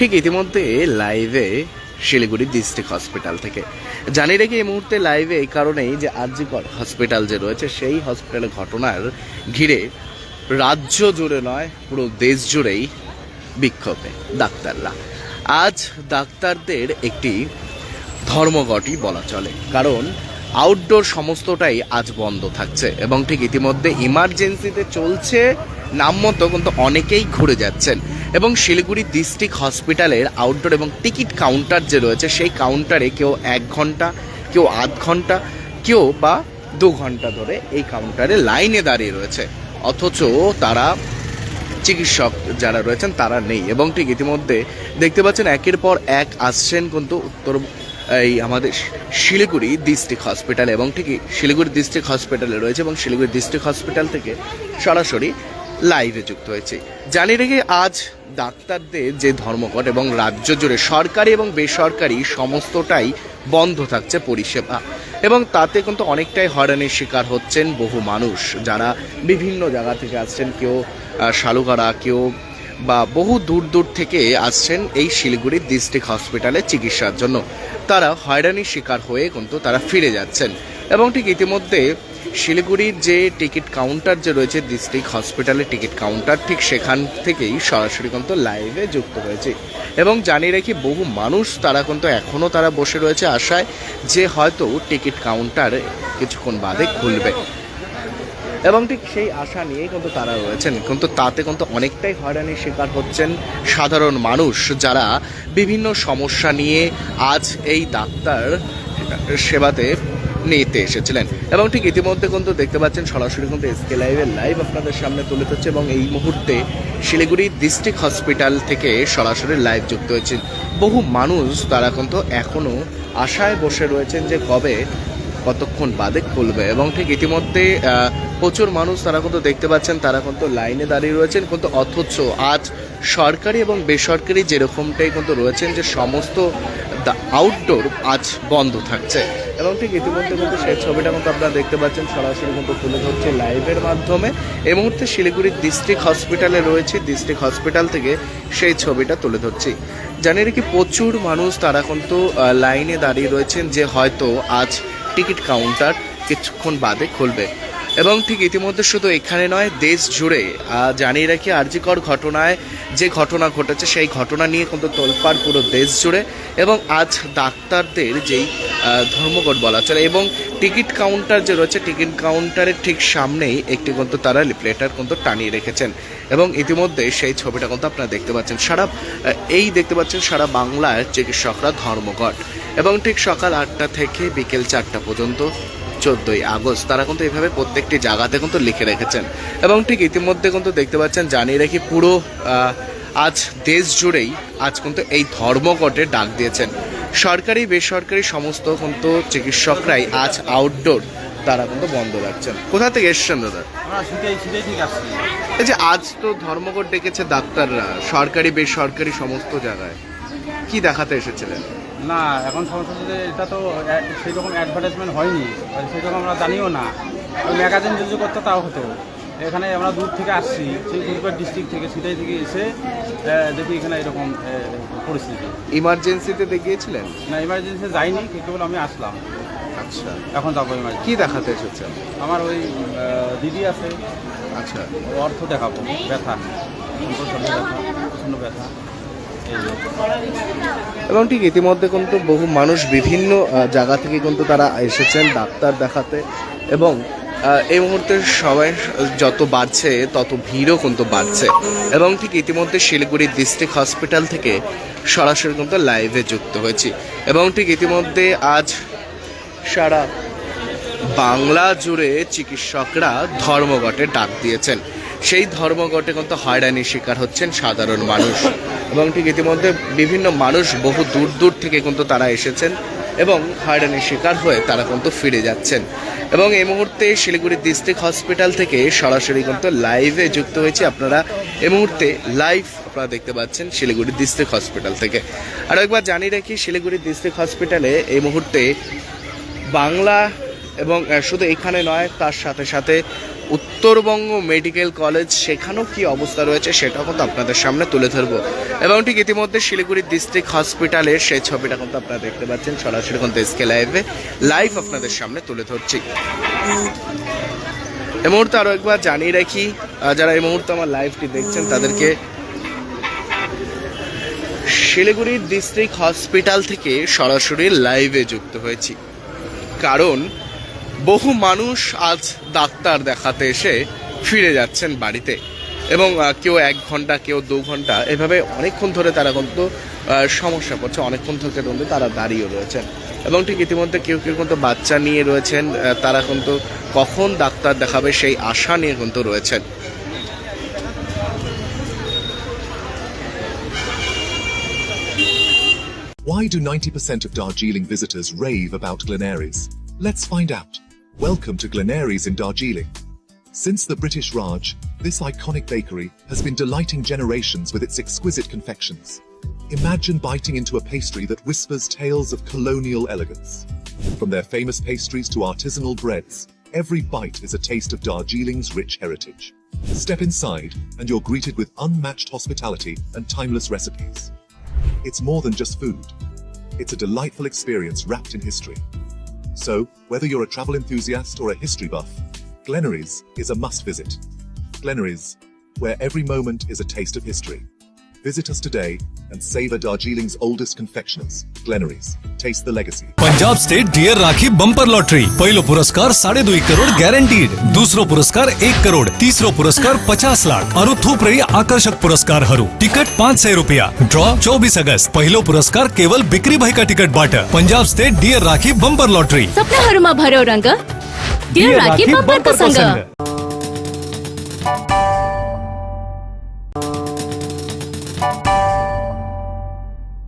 ঠিক ইতিমধ্যে লাইভে শিলিগুড়ি ডিস্ট্রিক্ট হসপিটাল থেকে। জানি রেখে এই মুহূর্তে লাইভে এই কারণেই যে আরজিকর হসপিটাল যে রয়েছে, সেই হসপিটালের ঘটনার ঘিরে রাজ্য জুড়ে নয়, পুরো দেশ জুড়েই বিক্ষোভে ডাক্তাররা। আজ ডাক্তারদের একটি ধর্মঘটই বলা চলে, কারণ আউটডোর সমস্তটাই আজ বন্ধ থাকছে এবং ঠিক ইতিমধ্যে ইমার্জেন্সিতে চলছে নাম মতো কিন্তু অনেকেই ঘুরে যাচ্ছেন। এবং শিলিগুড়ি ডিস্ট্রিক্ট হসপিটালের আউটডোর এবং টিকিট কাউন্টার যে রয়েছে, সেই কাউন্টারে কেউ এক ঘণ্টা, কেউ আধ ঘণ্টা, কেউ বা দু ঘণ্টা ধরে এই কাউন্টারে লাইনে দাঁড়িয়ে রয়েছে। অথচ তারা চিকিৎসক যারা রয়েছেন, তারা নেই। এবং ঠিক ইতিমধ্যে দেখতে পাচ্ছেন, একের পর এক আসছেন কিন্তু উত্তর, এই আমাদের শিলিগুড়ি ডিস্ট্রিক্ট হসপিটাল এবং ঠিকই শিলিগুড়ি ডিস্ট্রিক্ট হসপিটালে রয়েছে এবং শিলিগুড়ি ডিস্ট্রিক্ট হসপিটাল থেকে সরাসরি লাইভে যুক্ত হয়েছে। জানি রেখে, আজ ডাক্তারদের যে ধর্মঘট এবং রাজ্য জুড়ে সরকারি এবং বেসরকারি সমস্তটাই বন্ধ থাকছে পরিষেবা। এবং তাতে কিন্তু অনেকটাই হয়রানির শিকার হচ্ছেন বহু মানুষ যারা বিভিন্ন জায়গা থেকে আসছেন, কেউ শালুগাড়া, কেউ বা বহু দূর দূর থেকে আসছেন এই শিলিগুড়ি ডিস্ট্রিক্ট হসপিটালে চিকিৎসার জন্য। তারা হয়রানির শিকার হয়ে কিন্তু তারা ফিরে যাচ্ছেন। এবং ঠিক ইতিমধ্যে শিলিগুড়ির যে টিকিট কাউন্টার যে রয়েছে ডিস্ট্রিক্ট হসপিটালের টিকিট কাউন্টার, ঠিক সেখান থেকেই সরাসরি কিন্তু লাইভে যুক্ত হয়েছে। এবং জানিয়ে রাখি, বহু মানুষ তারা কিন্তু এখনও তারা বসে রয়েছে আশায় যে হয়তো টিকিট কাউন্টার কিছুক্ষণ বাদে খুলবে। এবং ঠিক সেই আশা নিয়েই কিন্তু তারা রয়েছেন। কিন্তু তাতে কিন্তু অনেকটাই হয়রানির শিকার হচ্ছেন সাধারণ মানুষ যারা বিভিন্ন সমস্যা নিয়ে আজ এই ডাক্তার সেবাতে নিতে এসেছিলেন। এবং ঠিক ইতিমধ্যে কিন্তু দেখতে পাচ্ছেন, সরাসরি কিন্তু এসকে লাইভের লাইভ আপনাদের সামনে তুলে ধরছে এবং এই মুহূর্তে শিলিগুড়ি ডিস্ট্রিক্ট হসপিটাল থেকে সরাসরি লাইভ যুক্ত হয়েছেন। বহু মানুষ তারা কিন্তু এখনও আশায় বসে রয়েছেন যে কবে কতক্ষণ বাদে খুলবে। এবং ঠিক ইতিমধ্যে প্রচুর মানুষ তারা কিন্তু দেখতে পাচ্ছেন, তারা কিন্তু লাইনে দাঁড়িয়ে রয়েছেন। কিন্তু অথচ আজ সরকারি এবং বেসরকারি যেরকমটাই কিন্তু রয়েছেন যে সমস্ত আউটডোর আজ বন্ধ থাকছে। এবং ঠিক ইতিমধ্যে কিন্তু সেই ছবিটা কিন্তু আপনারা দেখতে পাচ্ছেন, সরাসরি কিন্তু তুলে ধরছে লাইভের মাধ্যমে। এই মুহূর্তে শিলিগুড়ির ডিস্ট্রিক্ট হসপিটালে রয়েছে ডিস্ট্রিক্ট হসপিটাল থেকে সেই ছবিটা তুলে ধরছি। জানিয়ে রেখে প্রচুর মানুষ তারা কিন্তু লাইনে দাঁড়িয়ে রয়েছেন যে হয়তো আজ টিকিট কাউন্টার কিছুক্ষণ বাদে খুলবে। এবং ঠিক ইতিমধ্যে শুধু এখানে নয়, দেশ জুড়ে জানিয়ে রাখি আরজিকর ঘটনায় যে ঘটনা ঘটেছে, সেই ঘটনা নিয়ে কিন্তু তোলপাড় পুরো দেশ জুড়ে এবং আজ ডাক্তারদের যেই ধর্মঘট বলা চলে এবং টিকিট কাউন্টার যে রয়েছে, টিকিট কাউন্টারের ঠিক সামনেই একটি কিন্তু তারা লিফলেটার কিন্তু টানিয়ে রেখেছেন এবং ইতিমধ্যে সেই ছবিটা কিন্তু আপনারা দেখতে পাচ্ছেন। সারা এই দেখতে পাচ্ছেন সারা বাংলার চিকিৎসকরা ধর্মঘট এবং ঠিক সকাল আটটা থেকে বিকেল চারটা পর্যন্ত চোদ্দোই আগস্ট। তারা কিন্তু এভাবে প্রত্যেকটি জায়গাতে কিন্তু লিখে রেখেছেন। এবং ঠিক ইতিমধ্যে কিন্তু দেখতে পাচ্ছেন জানিয়ে রাখি পুরো আজ দেশ জুড়েই আজ কিন্তু এই ধর্মঘটে ডাক দিয়েছেন। সরকারি বেসরকারি সমস্ত কিন্তু চিকিৎসকরাই আজ আউটডোর তারা কিন্তু বন্ধ রাখছেন। কোথা থেকে এসছেন দাদা? এই যে আজ তো ধর্মঘট ডেকেছে ডাক্তাররা সরকারি বেসরকারি সমস্ত জায়গায়। কি দেখাতে এসেছিলেন? না এখন সমস্যা হচ্ছে এটা তো সেই রকম অ্যাডভার্টাইজমেন্ট হয়নি সেই রকম আমরা জানিও না। ওই ম্যাগাজিন যদি করতো তাও হতো এখানে আমরা দূর থেকে আসছি সেই কুচবিহার ডিস্ট্রিক্ট থেকে সিটাই থেকে এসে দেখি এখানে এরকম পরিস্থিতি। ইমার্জেন্সিতে দেখিয়েছিলেন? না ইমার্জেন্সি যাইনি কেবল আমি আসলাম। আচ্ছা। এখন যাব ইমার্জেন্সি কী দেখাতে এসেছেন? আমার ওই দিদি আছে। আচ্ছা। অর্থ দেখাবো ব্যথা। প্রচণ্ড ব্যথা প্রচণ্ড ব্যথা। এবং ঠিক ইতিমধ্যে কিন্তু বহু মানুষ বিভিন্ন জায়গা থেকে কিন্তু তারা এসেছেন ডাক্তার দেখাতে এবং এই মুহূর্তে সবাই যত বাড়ছে, তত ভিড়ও কিন্তু বাড়ছে। এবং ঠিক ইতিমধ্যে শিলিগুড়ি ডিস্ট্রিক্ট হসপিটাল থেকে সরাসরি কিন্তু লাইভে যুক্ত হয়েছি। এবং ঠিক ইতিমধ্যে আজ সারা বাংলা জুড়ে চিকিৎসকরা ধর্মঘটে ডাক দিয়েছেন। সেই ধর্মঘটে কিন্তু হয়রানির শিকার হচ্ছেন সাধারণ মানুষ। এবং ঠিক ইতিমধ্যে বিভিন্ন মানুষ বহু দূর দূর থেকে কিন্তু তারা এসেছেন এবং হয়রানির শিকার হয়ে তারা কিন্তু ফিরে যাচ্ছেন। এবং এই মুহূর্তে শিলিগুড়ি ডিস্ট্রিক্ট হসপিটাল থেকে সরাসরি কিন্তু লাইভে যুক্ত হয়েছে আপনারা। এই মুহূর্তে লাইভ আপনারা দেখতে পাচ্ছেন শিলিগুড়ি ডিস্ট্রিক্ট হসপিটাল থেকে। আর একবার জানিয়ে রাখি, শিলিগুড়ি ডিস্ট্রিক্ট হসপিটালে এই মুহূর্তে বাংলা এবং শুধু এখানে নয়, তার সাথে সাথে উত্তরবঙ্গ মেডিকেল কলেজ সেখানেও কি অবস্থা রয়েছে সেটাও কিন্তু আপনাদের সামনে তুলে ধরবো। এবং ঠিক ইতিমধ্যে শিলিগুড়ি ডিস্ট্রিক্ট হসপিটালের সেই ছবিটা কিন্তু আপনারা দেখতে পাচ্ছেন, সরাসরি কিন্তু এসকে লাইভে, লাইভ আপনাদের সামনে তুলে ধরছি। এ মুহূর্তে আরও একবার জানিয়ে রাখি যারা এই মুহূর্তে আমার লাইভটি দেখছেন, তাদেরকে শিলিগুড়ি ডিস্ট্রিক্ট হসপিটাল থেকে সরাসরি লাইভে যুক্ত হয়েছি। কারণ বহু মানুষ আজ ডাক্তার দেখাতে এসে ফিরে যাচ্ছেন বাড়িতে এবং কেউ এক ঘণ্টা, কেউ দু ঘণ্টা, এভাবে অনেকক্ষণ ধরে তারা কিন্তু সমস্যা করছে, অনেকক্ষণ থেকে কিন্তু তারা দাঁড়িয়ে রয়েছেন এবং ঠিক ইতিমধ্যে কেউ কেউ কিন্তু বাচ্চা নিয়ে রয়েছেন তারা কিন্তু কখন ডাক্তার দেখাবে সেই আশা নিয়ে কিন্তু রয়েছেন Why do 90% of Darjeeling visitors rave about Glenaries? Let's find out. Welcome to Glenaries in Darjeeling. Since the British Raj, this iconic bakery has been delighting generations with its exquisite confections. Imagine biting into a pastry that whispers tales of colonial elegance. From their famous pastries to artisanal breads, every bite is a taste of Darjeeling's rich heritage. Step inside, and you're greeted with unmatched hospitality and timeless recipes. It's more than just food. It's a delightful experience wrapped in history. So, whether you're a travel enthusiast or a history buff, Glenaries is a must visit. Glenaries, where every moment is a taste of history. Visit us today and savor Darjeeling's oldest confectioners, Glenaries. Taste the legacy. Punjab state dear Rakhi bumper lottery. पहिलो पुरस्कार साडे दुई करोड ग्यारंटीड दोस्रो पुरस्कार एक करोड तेस्रो पुरस्कार पचास लाख. अरू थुप्रै आकर्षक पुरस्कारहरू टिकट पाँच सय रुपियाँ. ड्र चौबिस अगस्त. पहिलो पुरस्कार केवल बिक्री भएका टिकटबाट Punjab state dear Rakhi bumper lottery. सपनाहरूमा भर्यो रङ्ग। डियर राखी बम्परको सँग